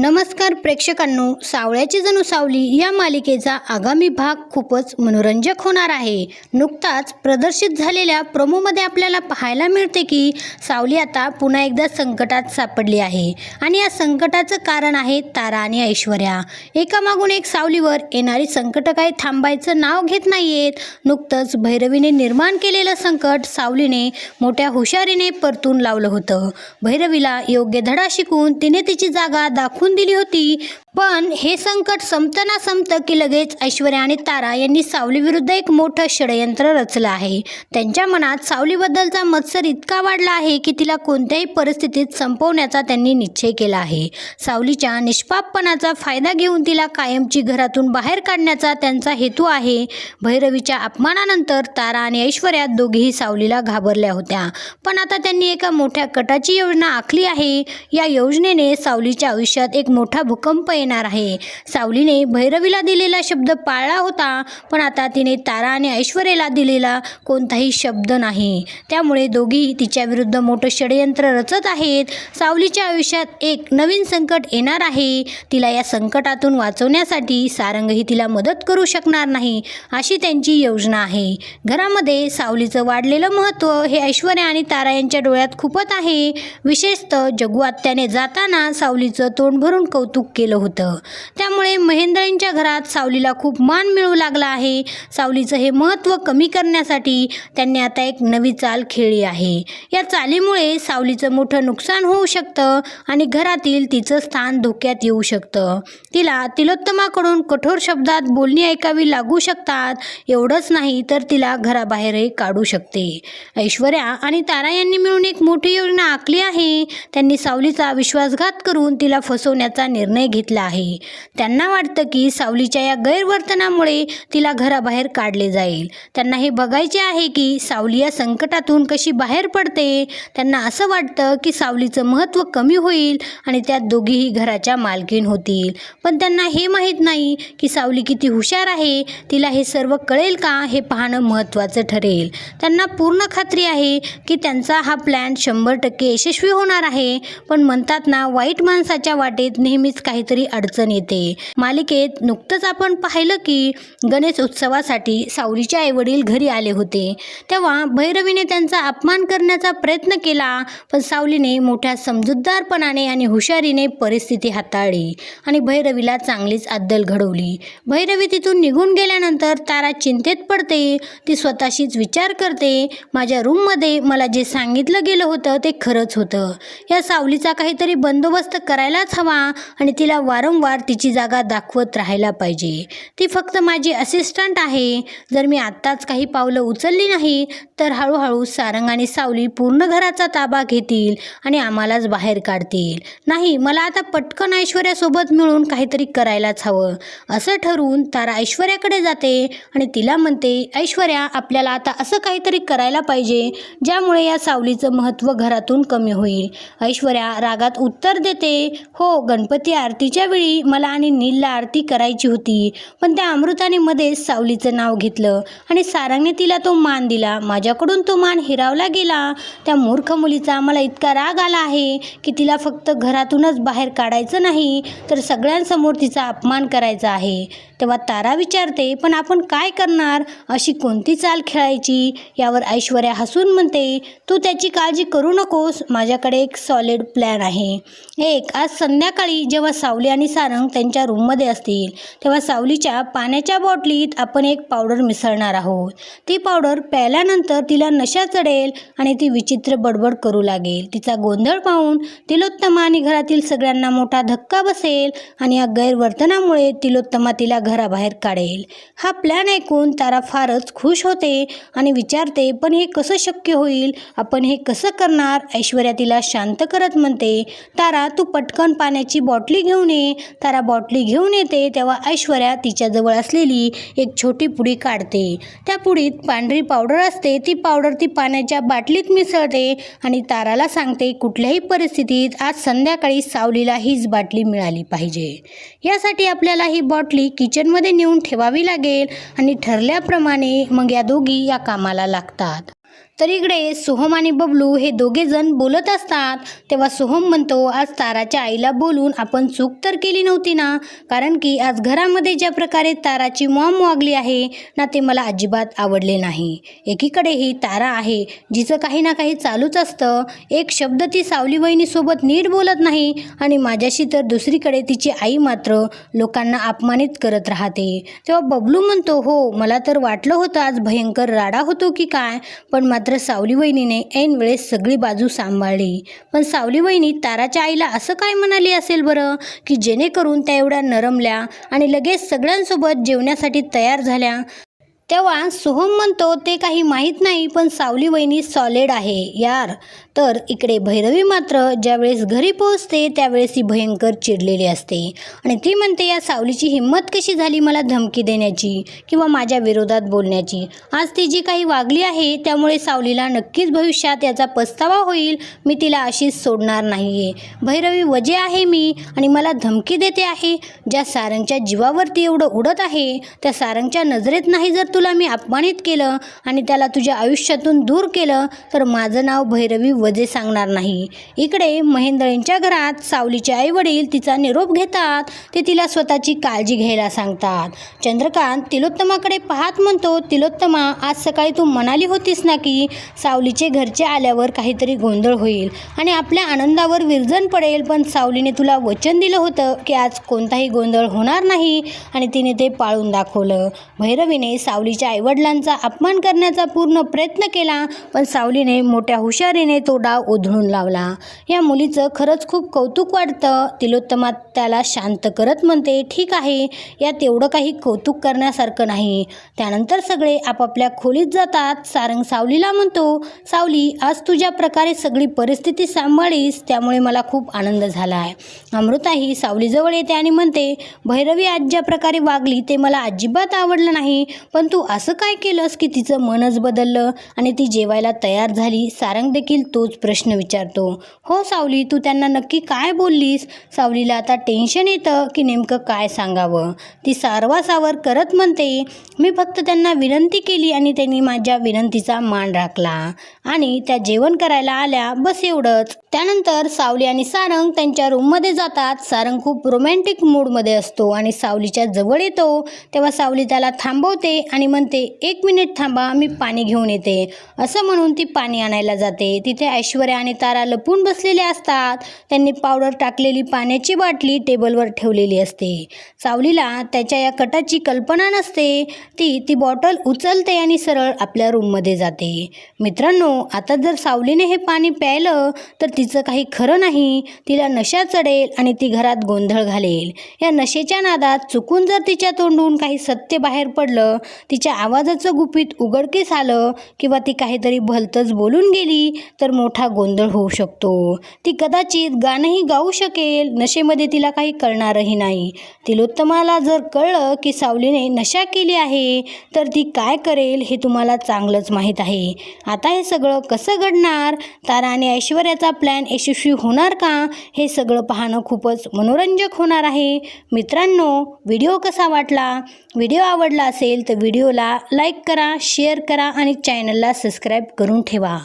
नमस्कार प्रेक्षकांनो सावळ्याची जणू सावली या मालिकेचा आगामी भाग खूपच मनोरंजक होणार आहे. नुकताच प्रदर्शित झालेल्या प्रोमोमध्ये आपल्याला पाहायला मिळते की सावली आता पुन्हा एकदा संकटात सापडली आहे. आणि या संकटाचं कारण आहे तारा आणि ऐश्वर्या. एकामागून एक सावलीवर येणारी संकट काही थांबायचं नाव घेत नाहीयेत. नुकतंच भैरवीने निर्माण केलेलं संकट सावलीने मोठ्या हुशारीने परतून लावलं होतं. भैरवीला योग्य धडा शिकून तिने तिची जागा दाखवून दिली होती. पण हे संकट संपताना संपतं की लगेच ऐश्वर्या आणि तारा यांनी सावलीविरुद्ध एक मोठं षडयंत्र रचलं आहे. त्यांच्या मनात सावलीबद्दलचा मत्सर इतका वाढला आहे की तिला कोणत्याही परिस्थितीत संपवण्याचा त्यांनी निश्चय केला आहे. सावलीच्या निष्पापपणाचा फायदा घेऊन तिला कायमची घरातून बाहेर काढण्याचा त्यांचा हेतू आहे. भैरवीच्या अपमानानंतर तारा आणि ऐश्वर्या दोघीही सावलीला घाबरल्या होत्या. पण आता त्यांनी एका मोठ्या कटाची योजना आखली आहे. या योजनेने सावलीच्या आयुष्यात एक मोठा भूकंप येणार आहे. सावलीने भैरवीला दिलेला शब्द पाळला होता पण आता तिने तारा आणि ऐश्वर्याला दिलेला कोणताही शब्द नाही. त्यामुळे दोघी तिच्या विरुद्ध मोठं षडयंत्र रचत आहेत. सावलीच्या आयुष्यात एक नवीन संकट येणार आहे. तिला या संकटातून वाचवण्यासाठी सारंगही तिला मदत करू शकणार नाही अशी त्यांची योजना आहे. घरामध्ये सावलीचं वाढलेलं महत्त्व हे ऐश्वर्या आणि तारा यांच्या डोळ्यात खूपच आहे. विशेषतः जगू आत्याने जाताना सावलीचं तोंड भरून कौतुक केलं होतं. त्यामुळे महेंद्रेंच्या घरात सावलीला खूप मान मिळू लागला आहे. सावलीचं हे महत्त्व कमी करण्यासाठी त्यांनी आता एक नवी चाल खेळली आहे. या चालीमुळे सावलीचं मोठं नुकसान होऊ शकतं आणि घरातील तिचं स्थान धोक्यात येऊ शकतं. तिला तिलोत्तमाकडून कठोर शब्दात बोलणी ऐकावी लागू शकतात. एवढंच नाही तर तिला घराबाहेरही काढू शकते. ऐश्वर्या आणि तारा यांनी मिळून एक मोठी योजना आखली आहे. त्यांनी सावलीचा विश्वासघात करून तिला फसवण्याचा निर्णय घेतला आहे. त्यांना वाटतं की सावलीच्या या गैरवर्तनामुळे तिला घराबाहेर काढले जाईल. त्यांना हे बघायचे आहे की सावली या संकटातून कशी बाहेर पडते. त्यांना असं वाटतं की सावलीचं महत्त्व कमी होईल आणि त्यात दोघीही घराच्या मालकीण होतील. पण त्यांना हे माहीत नाही की सावली किती हुशार आहे. तिला हे सर्व कळेल का हे पाहणं महत्त्वाचं ठरेल. त्यांना पूर्ण खात्री आहे की त्यांचा हा प्लॅन शंभर टक्के यशस्वी होणार आहे. पण म्हणतात ना वाईट माणसाच्या वाटेत नेहमीच काहीतरी अडचण येते. मालिकेत नुकतंच आपण पाहिलं की गणेश उत्सवासाठी सावरीचे आईवडील घरी आले होते. तेव्हा भैरवीने त्यांचा अपमान करण्याचा प्रयत्न केला पण सावलीने मोठ्या समजूतदारपणाने आणि हुशारीने परिस्थिती हाताळली आणि भैरवीला चांगलीच अद्दल घडवली. भैरवी तिथून निघून गेल्यानंतर तारा चिंतेत पडते ती स्वतःशीच विचार करते माझ्या रूममध्ये मला जे सांगितलं गेलं होतं ते खरंच होतं. या सावलीचा काहीतरी बंदोबस्त करायलाच हवा आणि तिला वारंवार तिची जागा दाखवत राहायला पाहिजे. ती फक्त माझी असिस्टंट आहे. जर मी आत्ताच काही पावलं उचलली नाही तर हळूहळू सारंग आणि सावली पूर्ण घराचा ताबा घेतील आणि आम्हालाच बाहेर काढतील. नाही मला आता पटकन ऐश्वर्यासोबत मिळून काहीतरी करायलाच हवं. असं ठरवून तारा ऐश्वर्याकडे जाते आणि तिला म्हणते ऐश्वर्या आपल्याला आता असं काहीतरी करायला पाहिजे ज्यामुळे या सावलीचं महत्त्व घरातून कमी होईल. ऐश्वर्या रागात उत्तर देते हो गणपती आरतीच्या वेळी मला आणि नीलला आरती करायची होती. पण त्या अमृताने मध्येच सावलीचं नाव घेतलं आणि सारंगने तिला तो मान दिला. माझ्याकडून तो मान हिरावला गेला. त्या मूर्ख मुलीचा मला इतका राग आला आहे की तिला फक्त घरातूनच बाहेर काढायचं नाही तर सगळ्यांसमोर तिचा अपमान करायचा आहे. तेव्हा तारा विचारते पण आपण काय करणार? अशी कोणती चाल खेळायची? यावर ऐश्वर्या हसून म्हणते तू त्याची काळजी करू नकोस. माझ्याकडे एक सॉलिड प्लॅन आहे. एक आज संध्या संध्याकाळी जेव्हा सावली आणि सारंग त्यांच्या रूममध्ये असतील तेव्हा सावलीच्या पाण्याच्या बॉटलीत आपण एक पावडर मिसळणार आहोत. ती पावडर प्यायल्यानंतर तिला नशा चढेल आणि ती विचित्र बडबड करू लागेल. तिचा गोंधळ पाहून तिलोत्तमा आणि घरातील सगळ्यांना मोठा धक्का बसेल आणि या गैरवर्तनामुळे तिलोत्तमा तिला घराबाहेर काढेल. हा प्लॅन ऐकून तारा फारच खुश होते आणि विचारते पण हे कसं शक्य होईल? आपण हे कसं करणार? ऐश्वर्या तिला शांत करत म्हणते तारा तू पटकन पाण्या पाण्याची बॉटली घेऊन ये. तारा बॉटली घेऊन येते तेव्हा ऐश्वर्या तिच्याजवळ असलेली एक छोटी पुडी काढते. त्या पुडीत पांढरी पावडर असते. ती पावडर ती पाण्याच्या बाटलीत मिसळते आणि ताराला सांगते कुठल्याही परिस्थितीत आज संध्याकाळी सावलीला हीच बाटली मिळाली पाहिजे. यासाठी आपल्याला ही बॉटली किचनमध्ये नेऊन ठेवावी लागेल आणि ठरल्याप्रमाणे मग या दोघी या कामाला लागतात. तर इकडे सोहम आणि बबलू हे दोघेजण बोलत असतात. तेव्हा सोहम म्हणतो आज ताराच्या आईला बोलून आपण चूक तर केली नव्हती ना? कारण की आज घरामध्ये ज्या प्रकारे ताराची मॉम वागली आहे ना ते मला अजिबात आवडले नाही. एकीकडे ही तारा आहे जिचं काही ना काही चालूच असतं. एक शब्द ती सावली वहिनीसोबत नीट बोलत नाही आणि माझ्याशी तर दुसरीकडे तिची आई मात्र लोकांना अपमानित करत राहते. तेव्हा बबलू म्हणतो हो मला तर वाटलं होतं आज भयंकर राडा होतो की काय पण मात्र सावली वहिनीने ऐन वेळेस सगळी बाजू सांभाळली. पण सावली वहिनी ताराच्या आईला असं काय म्हणाली असेल बरं? की जेणेकरून त्या एवढ्या नरमल्या आणि लगेच सगळ्यांसोबत जेवण्यासाठी तयार झाल्या? तेव्हा सोहम म्हणतो ते काही माहीत नाही पण सावली वहिनी सॉलिड आहे यार. तर इकडे भैरवी मात्र ज्यावेळेस घरी पोहोचते त्यावेळेस ती भयंकर चिडलेली असते. आणि ती म्हणते या सावलीची हिंमत कशी झाली मला धमकी देण्याची किंवा माझ्या विरोधात बोलण्याची? आज ती जी काही वागली आहे त्यामुळे सावलीला नक्कीच भविष्यात याचा पस्तावा होईल. मी तिला अशीच सोडणार नाही आहे भैरवी वजे आहे मी आणि मला धमकी देते आहे. ज्या सारंगच्या जीवावरती एवढं उडत आहे त्या सारंगच्या नजरेत नाही जर तुला मी अपमानित केलं आणि त्याला तुझ्या आयुष्यातून दूर केलं तर माझं नाव भैरवी वजे सांगणार नाही. इकडे महेंद्रेंच्या घरात सावलीचे आईवडील तिचा निरोप घेतात ते तिला स्वतःची काळजी घ्यायला सांगतात. चंद्रकांत तिलोत्तमाकडे पाहत म्हणतो तिलोत्तमा आज सकाळी तू म्हणाली होतीस ना की सावलीचे घरचे आल्यावर काहीतरी गोंधळ होईल आणि आपल्या आनंदावर विरजन पडेल पण सावलीने तुला वचन दिलं होतं की आज कोणताही गोंधळ होणार नाही आणि तिने ते पाळून दाखवलं. भैरवीने सावली सावलीच्या आईवडिलांचा अपमान करण्याचा पूर्ण प्रयत्न केला पण सावलीने मोठ्या हुशारीने तो डाव उधळून लावला. या मुलीचं खरंच खूप कौतुक वाटतं. तिलोत्तमा त्याला शांत करत म्हणते ठीक आहे यात एवढं काही कौतुक करण्यासारखं नाही. त्यानंतर सगळे आपापल्या खोलीत जातात. सारंग सावलीला म्हणतो सावली आज तुझ्या प्रकारे सगळी परिस्थिती सांभाळीस त्यामुळे मला खूप आनंद झाला आहे अमृता ही सावलीजवळ येते आणि म्हणते भैरवी आज ज्या प्रकारे वागली ते मला अजिबात आवडलं नाही पण तू तू असं काय केलंस की तिचं मनच बदललं आणि ती जेवायला तयार झाली? सारंग देखील तोच प्रश्न विचारतो. हो सावली तू त्यांना नक्की काय बोललीस? सावलीला आता टेन्शन येतं की नेमकं काय सांगावं? ती सारवासावर करत म्हणते मी फक्त त्यांना विनंती केली आणि त्यांनी माझ्या विनंतीचा मान राखला आणि त्या जेवण करायला आल्या. बस एवढंच. त्यानंतर सावली आणि सारंग त्यांच्या रूममध्ये जातात. सारंग खूप रोमॅन्टिक मूडमध्ये असतो आणि सावलीच्या जवळ येतो. तेव्हा सावली त्याला थांबवते आणि म्हणते एक मिनिट थांबा मी पाणी घेऊन येते. असं म्हणून ती पाणी आणायला जाते. तिथे ऐश्वर्या आणि तारा लपून बसलेल्या असतात. त्यांनी पावडर टाकलेली पाण्याची बाटली टेबलवर ठेवलेली असते. सावलीला त्याच्या या कटाची कल्पना नसते. ती ती बॉटल उचलते आणि सरळ आपल्या रूममध्ये जाते. मित्रांनो आता जर सावलीने हे पाणी प्यायलं तर तिचं काही खरं नाही. तिला नशा चढेल आणि ती घरात गोंधळ घालेल. या नशेच्या नादात चुकून जर तिच्या तोंडून काही सत्य बाहेर पडलं तिच्या आवाजाचं गुपित उघडकीस आलं किंवा ती काहीतरी भलतंच बोलून गेली तर मोठा गोंधळ होऊ शकतो. ती कदाचित गाणंही गाऊ शकेल नशेमध्ये तिला काही कळणारही नाही. तिलोत्तमाला जर कळलं की सावलीने नशा केली आहे तर ती काय करेल हे तुम्हाला चांगलंच माहीत आहे. आता हे सगळं कसं घडणार? तारा आणि ऐश्वर्याचा प्लॅन यशस्वी होणार का? हे सगळं पाहणं खूपच मनोरंजक होणार आहे. मित्रांनो व्हिडिओ कसा वाटला? व्हिडिओ आवडला असेल तर व्हिडिओ व्हिडिओला लाईक करा शेअर करा आणि चॅनलला सबस्क्राईब करून ठेवा.